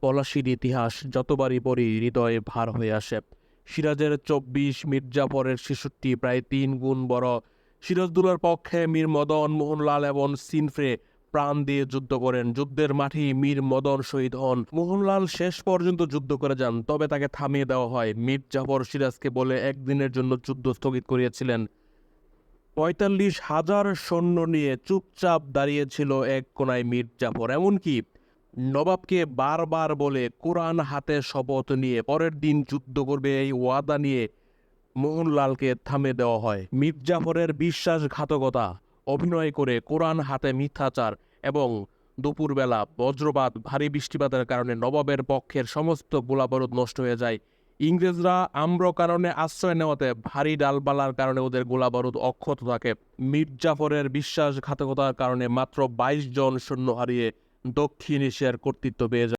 পলাশির ইতিহাস যতবারই পড়ি হৃদয়ে ভার হয়ে আসে। সিরাজের চব্বিশ, মির্জাফরের শিশুটি প্রায় তিন গুণ বড়। সিরাজদুলার পক্ষে মীর মদন, মোহনলাল এবং সিনফ্রে প্রাণ দিয়ে যুদ্ধ করেন। যুদ্ধের মাঠে মীর মদন শহীদ হন। মোহনলাল শেষ পর্যন্ত যুদ্ধ করে যান, তবে তাকে থামিয়ে দেওয়া হয়। মীর জাফর সিরাজকে বলে একদিনের জন্য যুদ্ধ স্থগিত করিয়েছিলেন। পঁয়তাল্লিশ হাজার সৈন্য নিয়ে চুপচাপ দাঁড়িয়েছিল এক কোনায় মীর জাফর এমনকি নবাবকে বারবার বলে কোরআন হাতে শপথ নিয়ে পরের দিন যুদ্ধ করবে এই ওয়াদা নিয়ে মোহনলালকে থামে দেওয়া হয়। মীর জাফরের বিশ্বাসঘাতকতা, অভিনয় করে কোরআন হাতে মিথ্যাচার এবং দুপুরবেলা বজ্রপাত, ভারী বৃষ্টিপাতের কারণে নবাবের পক্ষের সমস্ত গোলাবারুদ নষ্ট হয়ে যায়। ইংরেজরা আম্র কারণে আশ্রয় নেওয়াতে ভারী ডালপালার কারণে ওদের গোলাবারুদ অক্ষত থাকে। মীর জাফরের বিশ্বাসঘাতকতার কারণে মাত্র বাইশ জন সৈন্য হারিয়ে দক্ষিণ এশিয়ার কর্তৃত্ব পেয়ে